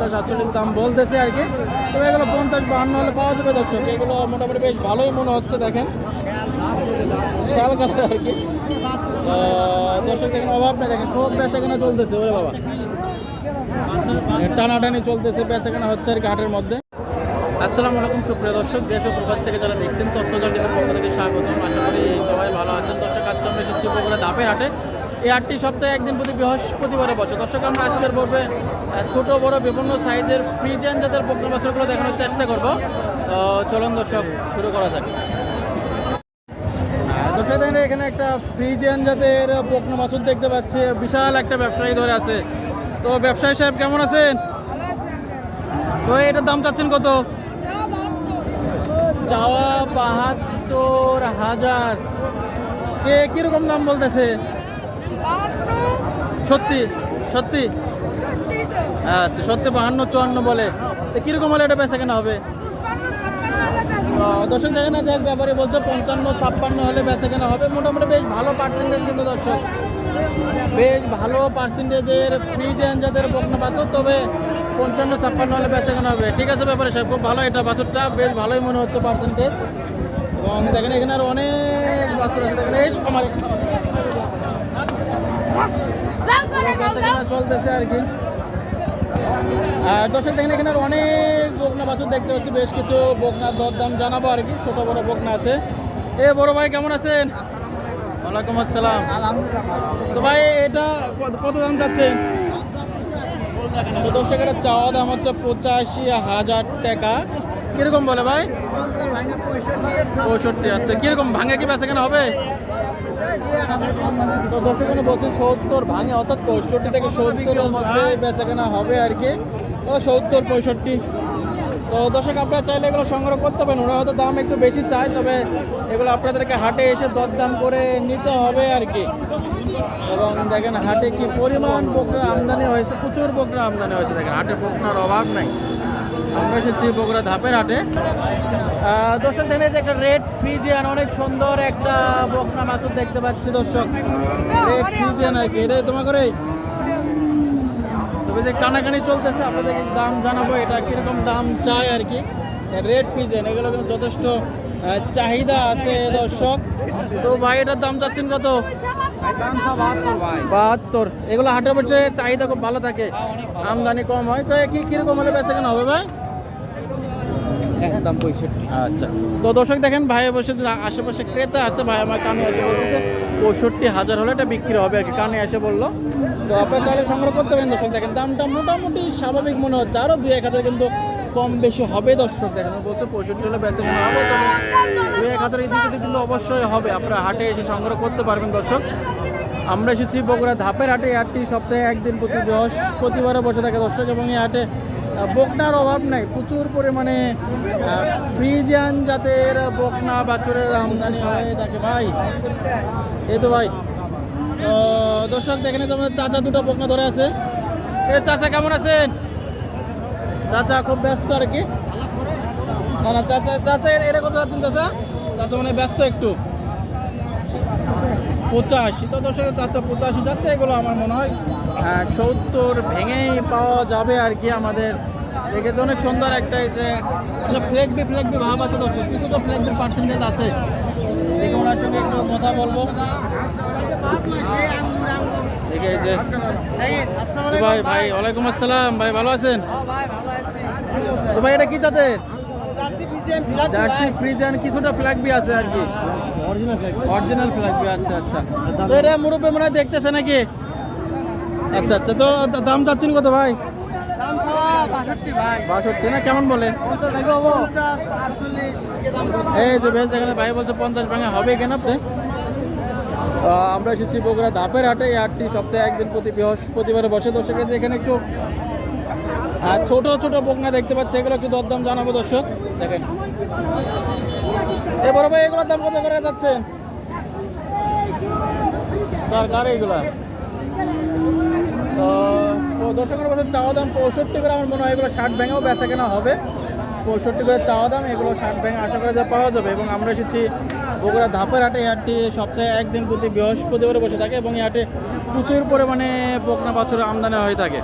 পঞ্চাশ আটচল্লিশ দাম বলতেছে আর কি। তবে এগুলো পঞ্চাশ বাহান্ন হলে পাওয়া যাবে দর্শক। এগুলো মোটামুটি বেশ ভালোই মনে হচ্ছে, দেখেন। শাল কালার আর কি। দর্শক, দেখেন, অভাব নেই, দেখেন, খুব বেচা চলতেছে, ওরে বাবা। টানাটানি চলতেছে বেচা কেনা হচ্ছে আর কি হাটের মধ্যে। আসসালামু আলাইকুম, সুপ্রিয় দর্শক, দেশ ও প্রবাস থেকে যারা দেখছেন তথ্যজটির পক্ষ থেকে স্বাগতম। আশা করি সবাই ভালো আছেন। দর্শক, আজকে আমরা এসেছি বগুড়া ধাপের হাটে। এই আটটি সপ্তাহে একদিন প্রতি বৃহস্পতিবারে বসে দর্শক, আমরা আজকের পর্বে ছোট, বড়, বিভিন্ন সাইজের ফ্রিজেন জাতের পক্ষ বাছরগুলো দেখানোর চেষ্টা করব। তো চলুন দর্শক, শুরু করা যাক। এখানে একটা ফ্রিজেন জাতের বকনা বাছুর দেখতে পাচ্ছি। বিশাল একটা ব্যবসায়ী ধরে আছে। তো ব্যবসায়ী সাহেব, কেমন আছেন? তো এটার দাম চাচ্ছেন কত? চাওয়া বাহাত্তর হাজার। কে কীরকম দাম বলতেছে? সত্যি সত্যি। আচ্ছা সত্যি বাহান্ন, চুয়ান্ন বলে। তো কীরকম হলে এটা বেচা কেনা হবে? দর্শক দেখে না যাক, ব্যাপারে বলছে পঞ্চান্ন, ছাপ্পান্ন হলে বেচা কেনা হবে। মোটামুটি বেশ ভালো পার্সেন্টেজ কিন্তু দর্শক। বেশ ভালো পার্সেন্টেজের ফ্রিজ যাদের বকনা বাছুর, তবে পঞ্চান্ন, ছাপ্পান্ন হলে বেচা কেনা হবে। ঠিক আছে ব্যাপারে সাহেব, খুব ভালো এটা বাছুরটা। বেশ ভালোই মনে হচ্ছে পার্সেন্টেজ এবং দেখেন এখানে আর অনেক বাসুর আছে। দেখেন, এই আমার বেচা কেনা চলতেছে আর কি। দর্শক দেখেন এখানে অনেক বকনা বাছুর দেখতে পাচ্ছি বেশ কিছু বকনার দরদাম জানাব আর কি ছোট বড় বকনা আছে। এ বড় ভাই কেমন আছেন? ওয়ালাইকুম আসসালাম। তো ভাই এটা কত- কত দাম যাচ্ছে তো দর্শক এটা চাওয়া দাম হচ্ছে পঁচাশি হাজার টাকা। কীরকম বলে ভাই? পঁয়ষট্টি আচ্ছা কীরকম ভাঙে কি বেচা কেনা হবে? তো দর্শক বলছেন সত্তর ভাঙে অর্থাৎ পঁয়ষট্টি থেকে সত্তরের মধ্যে বেচা কেনা হবে আর কি। ও সত্তর পঁয়ষট্টি। তো দর্শক আপনারা চাইলে এগুলো সংগ্রহ করতে পারেন। ওরা হয়তো দাম একটু বেশি চায় তবে এগুলো আপনাদেরকে হাটে এসে দরদাম করে নিতে হবে আর কি। এবং দেখেন হাটে কি পরিমাণ বকরা আমদানি হয়েছে প্রচুর বকরা আমদানি হয়েছে। দেখেন হাটে বকরার অভাব নাই। আমরা এসেছি বগুড়া ধাপের হাটে। দর্শক এই যে একটা রেড ফ্রিজিয়ান অনেক সুন্দর একটা বকনা মাছুর দেখতে পাচ্ছি দর্শক। রেড ফ্রিজিয়ান আর কি এটাই তোমার করে তবে যে কানাকানি চলতেছে আপনাদের দাম জানাব, এটা কীরকম দাম চায় আর কি। রেড ফ্রিজিয়ান এগুলো কিন্তু যথেষ্ট চাহিদা আছে দর্শক। তো ভাই এটার দাম চাচ্ছেন কত? বাহাত্তর। এগুলো হাটের বসে চাহিদা খুব ভালো থাকে। আমদানি কম হয়। তো কি কীরকম হলে বেচা কেন হবে ভাই? একদম পঁয়ষট্টি। আচ্ছা। তো দর্শক দেখেন ভাই বসে আশেপাশে ক্রেতা আছে ভাই আমার কানে এসে বলতেছে পঁয়ষট্টি হাজার হলে এটা বিক্রি হবে আর কি কানে এসে বলল। তো আপনার চাইলে সংগ্রহ করতে পারেন দর্শক। দেখেন দামটা মোটামুটি স্বাভাবিক মনে হচ্ছে। আরও দুই এক হাজার কিন্তু কম বেশি হবে দর্শক দেখেন বলছে পঁয়ষট্টি হলে বেচে হবে, তবে দুই এক হাজার এদিকে কিন্তু অবশ্যই হবে। আপনারা হাটে এসে সংগ্রহ করতে পারবেন দর্শক। আমরা এসেছি বগুড়া ধাপের হাটে। হাটটি সপ্তাহে একদিন প্রতি বৃহস্পতিবারে বসে থাকে দর্শক এবং এই হাটে বকনার অভাব নাই। প্রচুর পরিমাণে ফ্রিজিয়ান জাতের বকনা, বাছুরের আমদানি হয়। থাকে ভাই, এই তো ভাই। দর্শক দেখেন যে আমাদের চাচা দুটো বকনা ধরে আছে। এ চাচা, কেমন আছেন? চাচা খুব ব্যস্ত আর কি। না না চাচা চাচা এটা কত যাচ্ছেন চাচা? চাচা মানে ব্যস্ত একটু। পঁচাশি। তো দর্শক চাচা পঁচাশি যাচ্ছে এগুলো আমার মনে হয়। আহ, সত্তর ভেঙেই পাওয়া যাবে আর কি আমাদের। দেখেছে অনেক সুন্দর একটা এই যে ফ্লেগবি ফ্লেগবি ভাব আছে দর্শক। কিছুটা ফ্লেগবির পার্সেন্টেজ আছে। দেখে ওনার সঙ্গে একটু কথা বলব। ভাই ভাই। ওয়ালাইকুম আসসালাম। ভাই ভালো আছেন? তো ভাই এটা কি জাতের? জার্সি ফ্রিজান কিছুটা ফ্ল্যাগবি আছে আর কি। অরিজিনাল ফ্ল্যাগবি আচ্ছা আচ্ছা। তো এটা মুরব্বী মনে হয় দেখতেছে নাকি? আচ্ছা আচ্ছা। তো দাম চাচ্ছেন কত ভাই? বাষট্টি না কেমন বলে? এই যে বেশ এখানে ভাই বলছে পঞ্চাশ ভাঙা হবে কেন আপনি আমরা এসেছি বগুড়া ধাপের হাটে এই হাটটি সপ্তাহে একদিন প্রতি বৃহস্পতিবারে বসে। দর্শক যে এখানে একটু ছোট ছোট বকনা দেখতে পাচ্ছি এগুলো একটু দরদাম জানাব দর্শক? দেখেন। এ বড় ভাই এগুলোর দাম কত করে যাচ্ছে? কার কার এইগুলা? তো তো দর্শকের বছর চাওয়া দাম পঁয়ষট্টি করে আমার মনে হয় এগুলো ষাট ব্যাঙেও বেচা কেনা হবে। পঁয়ষট্টি করে চাওয়া দাম, এগুলো ষাট ব্যাঙে আশা করা যা পাওয়া যাবে। এবং আমরা এসেছি বগুড়া ধাপের হাটে। হাটটি সপ্তাহে একদিন প্রতি বৃহস্পতিবারে বসে থাকে এবং এই হাটে প্রচুর পরিমাণে বকনা বাছুরের আমদানি হয়ে থাকে।